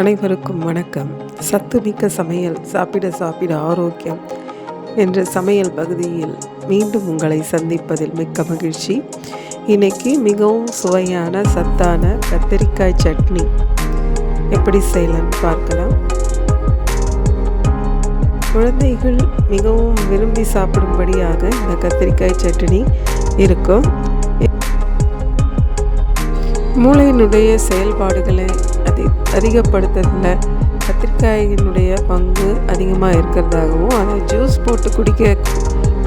அனைவருக்கும் வணக்கம். சத்துமிக்க சமையல் சாப்பிட சாப்பிட ஆரோக்கியம் என்ற சமையல் பகுதியில் மீண்டும் உங்களை சந்திப்பதில் மிக்க மகிழ்ச்சி. இன்னைக்கு மிகவும் சுவையான சத்தான கத்திரிக்காய் சட்னி எப்படி செய்யலாம்னு பார்க்கலாம். குழந்தைகள் மிகவும் விரும்பி சாப்பிடும்படியாக இந்த கத்திரிக்காய் சட்னி இருக்கும். மூளையினுடைய செயல்பாடுகளை அதி அதிகப்படுத்துறதுல கத்திரிக்காயினுடைய பங்கு அதிகமாக இருக்கிறதாகவும் அதை ஜூஸ் போட்டு குடிக்க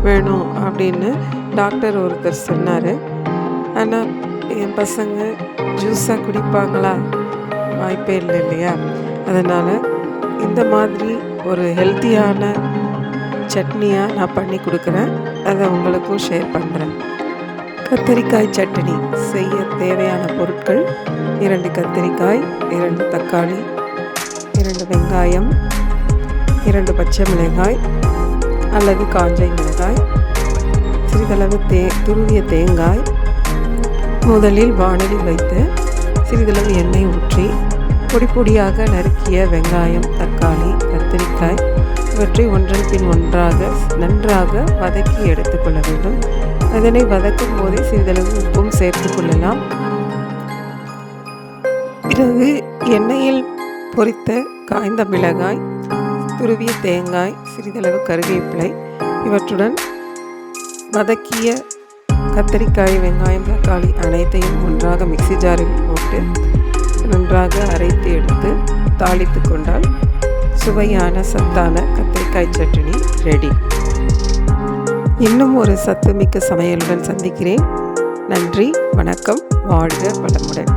வேணும் அப்படின்னு டாக்டர் ஒருத்தர் சொன்னார். ஆனால் என் பசங்க ஜூஸாக குடிப்பாங்களா? வாய்ப்பே இல்லை இல்லையா? அதனால் இந்த மாதிரி ஒரு ஹெல்த்தியான சட்னியாக நான் பண்ணி கொடுக்குறேன். அதை உங்களுக்கும் ஷேர் பண்ணுறேன் கத்தரிக்காய் சட்னி செய்ய தேவையான பொருட்கள் இரண்டு கத்திரிக்காய் இரண்டு தக்காளி இரண்டு வெங்காயம் இரண்டு பச்சை மிளகாய் அல்லது காஞ்சை மிளகாய் சிறிதளவு தே துருவிய தேங்காய் முதலில் வானலில் வைத்து சிறிதளவு எண்ணெய் ஊற்றி பொடி பொடியாக நறுக்கிய வெங்காயம் தக்காளி கத்திரிக்காய் இவற்றை ஒன்றன் பின் ஒன்றாக நன்றாக வதக்கி எடுத்துக்கொள்ள வேண்டும். அதனை வதக்கும் போதே சிறிதளவு உப்பும் சேர்த்து கொள்ளலாம். பிறகு எண்ணெயில் பொரித்த காய்ந்த மிளகாய் துருவிய தேங்காய் சிறிதளவு கருவேப்பிலை இவற்றுடன் வதக்கிய கத்தரிக்காய் வெங்காயம் தக்காளி அனைத்தையும் ஒன்றாக மிக்சி ஜாரில் போட்டு நன்றாக அரைத்து எடுத்து தாளித்து கொண்டால் சுவையான சத்தான கத்திரிக்காய் சட்னி ரெடி. இன்னும் ஒரு சத்துமிக்க சமையலுடன் சந்திக்கிறேன். நன்றி வணக்கம் வாழ்க வளமுடன்.